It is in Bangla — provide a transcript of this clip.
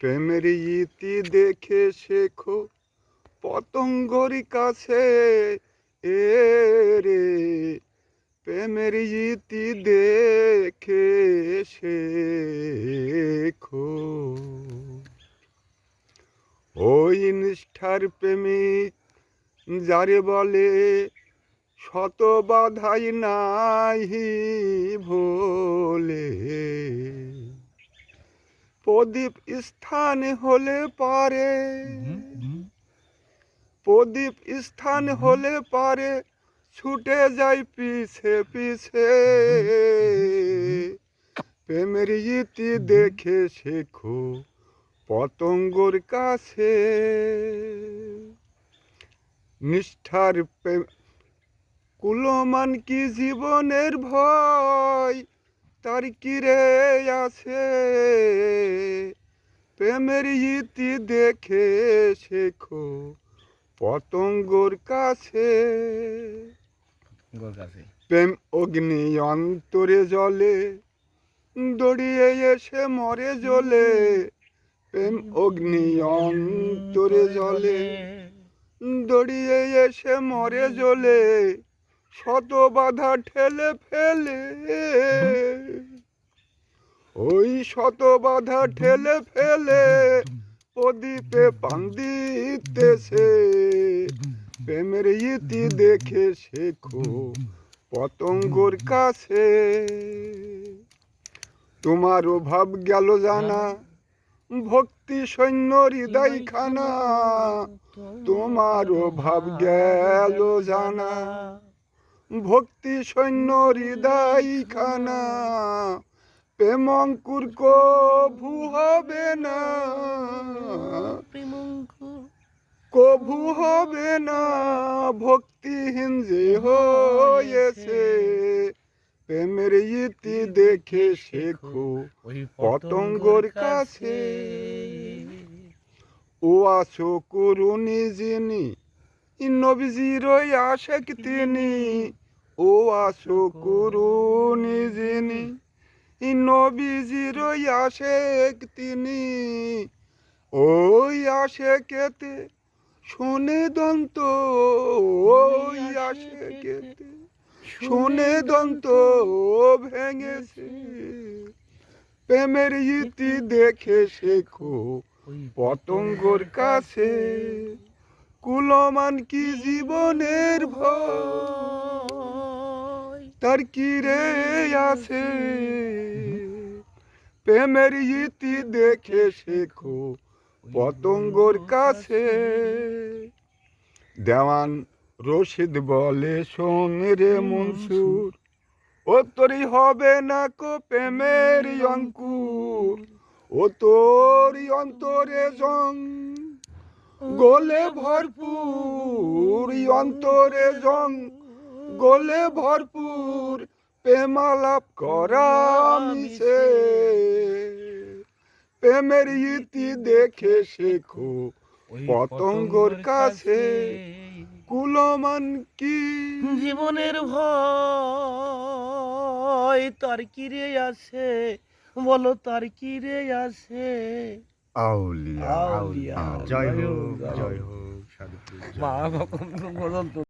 প্রেমের ইতি দেখে শেখো পতঙ্গর কাছে এ রে। প্রেমের ইতি দেখে শেখো। ওই নিষ্ঠার প্রেমিক যারে বলে, শত বাধাই নাই ভোলে। প্রদীপ স্থান হলে পারে। প্রদীপ স্থান হলে পারে ছুটে যায় পিছে পিছে। প্রেমের ইতি দেখে শেখো পতঙ্গর কাছে। নিষ্ঠার কুলমান কি জীবনের ভয়? তার কিরে আছে? প্রেমের ইতি দেখে শেখো পতঙ্গর কাছে। প্রেম অগ্নি অন্তরে জলে দড়িয়ে এসে মরে জ্বলে প্রেম অগ্নি অন্তরে জলে দড়িয়ে এসে মরে জ্বলে শত বাধা ঠেলে ফেলে। ওই শত বাধা ঠেলে ফেলে প্রদীপে পান দিতেছে প্রেমের ইতি দেখে শেখো পতঙ্গর কাছে। তোমার অভাব গেল জানা, ভক্তি সৈন্য হৃদয় খানা তোমার অভাব গেল জানা। ভক্তি সৈন্য হৃদয় খানা প্রেমঙ্কুর কভু হবে না। কভু হবে না ভক্তিহীন যে হয়েছে প্রেমের ইতি দেখে শেখো পতঙ্গর কাছে। ও আসো করুনি যিনি নবীজির আশেক তিনি ও আসো করুনি যিনি নবীজির আশেক তিনি। ওই আশেকেতে শুনে দন্ত, ওই আশেকেতে শুনে দন্ত ভেঙেছে। প্রেমের ইতি দেখে শেখো পতঙ্গর কাছে। কুলমান কি জীবনের ভয়? তার কি রে আছে। প্রেমের ইতি দেখে শেখো পতঙ্গর কাছে। দেওয়ান রশিদ বলে রে মনসুর, ও তোরই হবে না কো প্রেমের অঙ্কুর, ও তোর অন্তরে জং গোলে ভরপুর, অন্তরে জং গোলে ভরপুর প্রেমালাপ করা মিশে। প্রেমের ইতি দেখে শেখো পতঙ্গর কাছে। কুলমান কি? জীবনের ভয় তার কি রে আছে? বলো তার কি রে আছে? আউলিয়া আউলিয়া, জয় হোক হোক, জয় হোক সাধু মা ভগবান